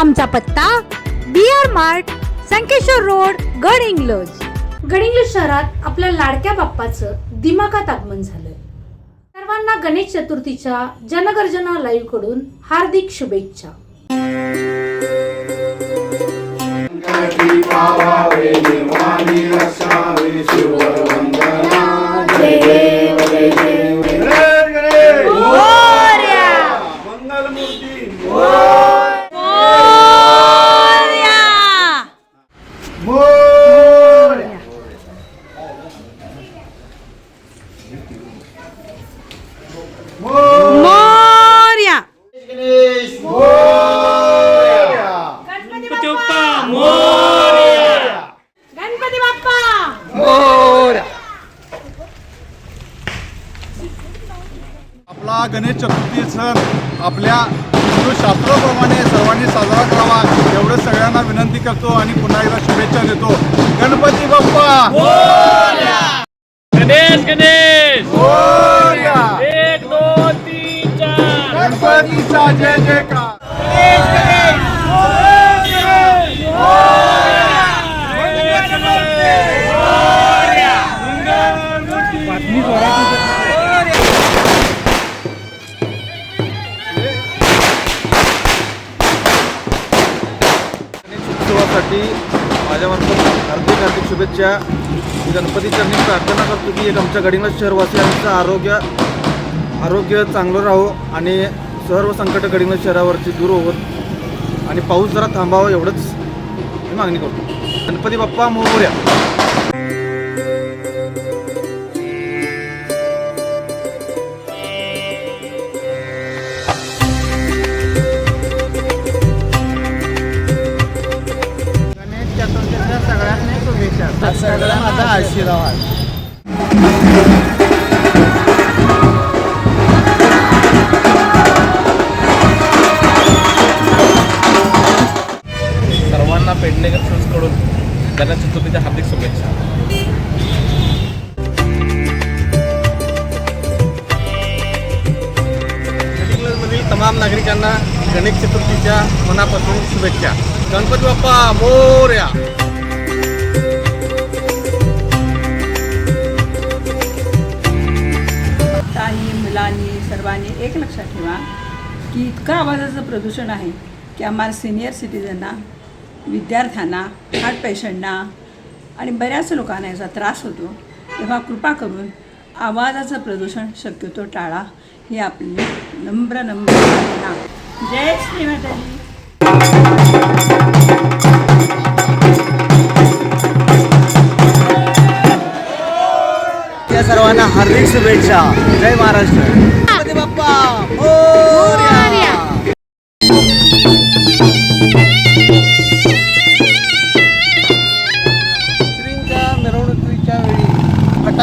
आमचा पत्ता B R mart Sankeshwar road Gadhinglaj. Gadhinglaj शहरात आपल्या लाडक्या बाप्पाचं दिमागात आगमन झालंय. सर्वांना गणेश चतुर्थीच्या जनगर्जना लाईव्हकडून हार्दिक शुभेच्छा. रक्षावे चतुर्थी सण आपल्या हिंदू शास्त्राप्रमाणे सर्वांनी साजरा करावा एवढं सगळ्यांना विनंती करतो आणि पुन्हा एकदा शुभेच्छा देतो. गणपती बाप्पा! गणेश गणेश. एक दोन तीन चार! गणपतीचा जय जयकार! उत्सवासाठी माझ्यामार्फत हार्दिक हार्दिक शुभेच्छा. मी प्रार्थना करतो की एक आमच्या गडिंगला शहरवासियांचं आरोग्य आरोग्य चांगलं राहो आणि सर्व संकट गडिंग्लज शहरावरची दूर होत आणि पाऊस जरा थांबावा एवढंच मी मागणी करतो. गणपती बाप्पा मोर्या. सगळा माझा आशीर्वाद सर्वांना पेडणेकरकडून गणेश चतुर्थीच्या हार्दिक शुभेच्छा. तमाम नागरिकांना गणेश चतुर्थीच्या मनापासून शुभेच्छा. गणपती बाप्पा मोर्या! सर्वांनी एक लक्षात ठेवा की इतकं आवाजाचं प्रदूषण आहे की आम्हाला सिनियर सिटीजनना विद्यार्थ्यांना हार्ट पेशंटना आणि बऱ्याच लोकांना याचा त्रास होतो. तेव्हा कृपा करून आवाजाचं प्रदूषण शक्यतो टाळा. ही आपली नम्र नम्र प्रार्थना. जय श्री माताजी. या सर्वांना हार्दिक शुभेच्छा. जय महाराष्ट्र.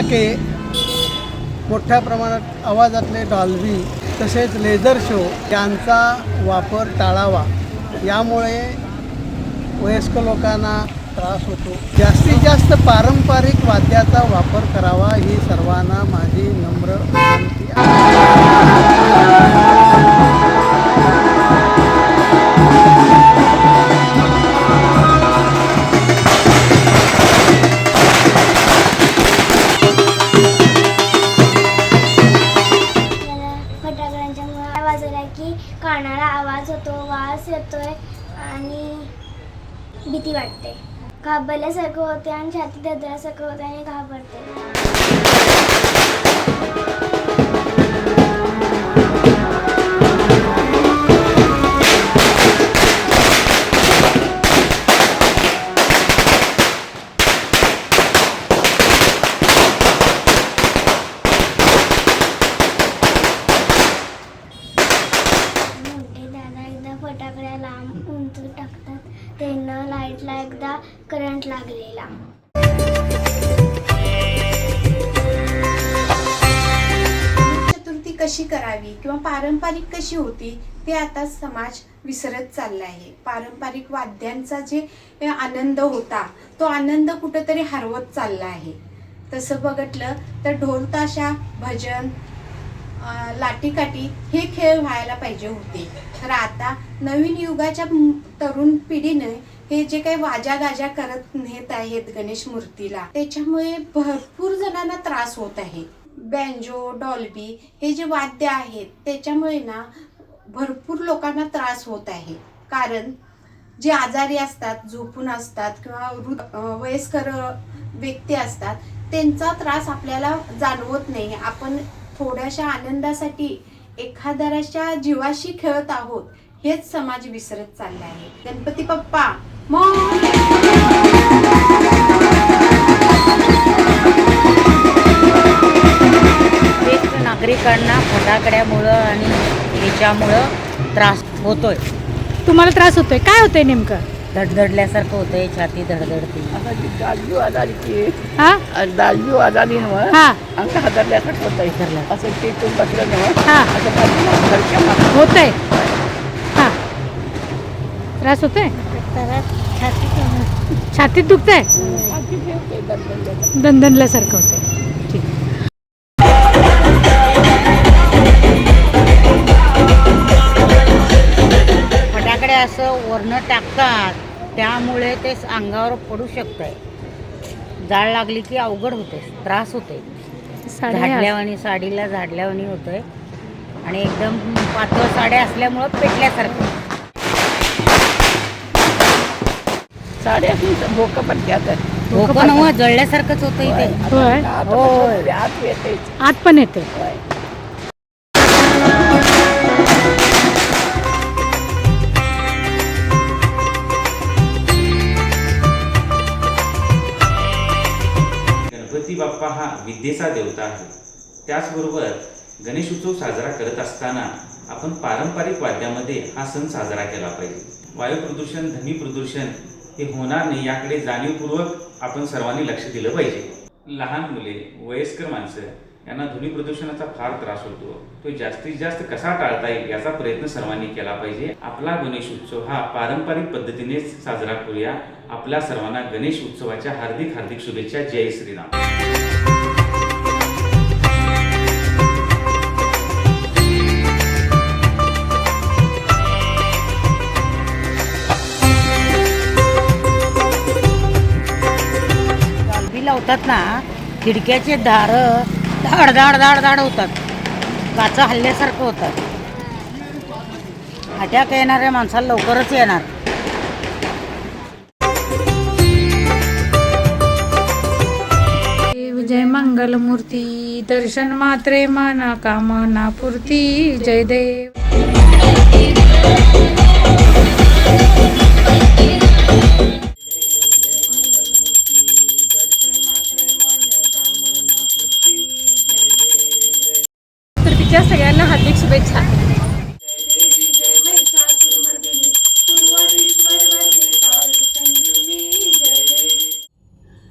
फटाके मोठ्या प्रमाणात आवाजातले डॉल्बी तसेच लेझर शो यांचा वापर टाळावा. यामुळे वयस्क लोकांना त्रास होतो. जास्तीत जास्त पारंपरिक वाद्याचा वापर करावा ही सर्वांना माझी नम्र विनंती आहे. कानाला आवाज होतो वास येतोय आणि भीती वाटते. घाबरल्यासारखं होते आणि छाती ददल्यासारखं होते आणि घाबरते. लांब टाकतात. त्यांना लाईटला एकदा करंट लागलेला. चतुर्थी कशी करावी किंवा पारंपरिक कशी होती ते आता समाज विसरत चालला आहे. पारंपरिक वाद्यांचा जे आनंद होता तो आनंद कुठंतरी हरवत चालला आहे. तसं बघितलं तर ढोल ताशा भजन लाटीकाठी हे खेळ व्हायला पाहिजे होते. तर आता नवीन युगाच्या तरुण पिढीने हे जे काही वाजा गाजा करत नेत आहेत गणेश मूर्तीला त्याच्यामुळे भरपूर जणांना त्रास होत आहे. बँजो डॉल्बी हे जे वाद्य आहेत त्याच्यामुळे ना भरपूर लोकांना त्रास होत आहे. कारण जे आजारी असतात झोपून असतात किंवा वृद्ध वयस्कर व्यक्ती असतात त्यांचा त्रास आपल्याला जाणवत नाही. आपण थोड्याशा आनंदासाठी एखाद्याच्या जीवाशी खेळत आहोत हेच समाज विसरत चालला आहे. गणपती! ज्येष्ठ नागरिकांना फटाकड्यामुळं आणि ह्याच्यामुळं त्रास होतोय. तुम्हाला त्रास होतोय. काय होतंय नेमकं? धडधडल्यासारखं होतंय छाती धडधडते दाजू हा? आजारी नव्ह. हा. अंग हादरल्यासारखं होतं असं टेकून बसलं नव्ह. हा. असं बाजूला घरच्या मागं. होतंय. हा. त्रास होतोय? छातीत दुखतंय? दणदणल्यासारखं होतंय. ठीक. असं वरनं टाकतात त्यामुळे ते अंगावर पडू शकतंय. जाळ लागली की अवघड होते त्रास होते झाडल्यावानी साडीला झाडल्यावानी होतंय. आणि एकदम पातळ साड्या असल्यामुळं पेटल्यासारखं. साड्या भोकं पडत्यात धोकं नव्ह जळल्यासारखंच होतं इथे आत पण येते बाप्पा हा विद्येचा देवता आहे. त्याचबरोबर गणेश उत्सव साजरा करत असताना आपण पारंपरिक वाद्यामध्ये हा सण साजरा केला पाहिजे. वायू प्रदूषण ध्वनी प्रदूषण हे होणार नाही याकडे जाणीवपूर्वक आपण सर्वांनी लक्ष दिलं पाहिजे. लहान मुले वयस्कर माणसं यांना ध्वनी प्रदूषणाचा फार त्रास होतो. तो जास्तीत जास्त कसा टाळता येईल याचा प्रयत्न सर्वांनी केला पाहिजे. आपला गणेश उत्सव हा पारंपरिक पद्धतीनेच साजरा करूया. आपल्या सर्वांना गणेश उत्सवाच्या हार्दिक हार्दिक शुभेच्छा. जय श्रीराम. होतात ना खिडक्याचे दार धाड धाड धाड धाड होतात. काचा हल्ल्यासारखं होतात. अटॅक येणाऱ्या माणसाला लवकरच येणार. जय मंगल मूर्ती दर्शन मात्रे मना कामना पूर्ती जय देव.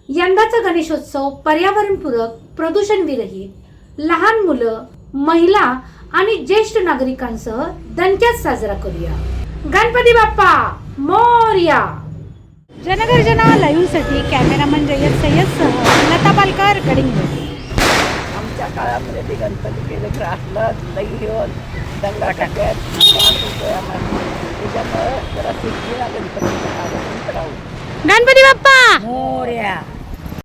यंदाचा गणेशोत्सव पर्यावरणपूरक प्रदूषणविरहित लहान मुलं महिला आणि ज्येष्ठ नागरिकांसह दणक्यात साजरा करूया. गणपती बाप्पा मोरया! जनगर्जना लाईव्हसाठी कॅमेरामन सय्यद सह लता पालकर कडिंग आमच्या काळामध्ये ते गणपती केलं ग्रासलं दही घेऊन दंगा टाकत त्याच्यामुळं जरा शिक्षण गणपतीच्या गणपती बाप्पा मोर्या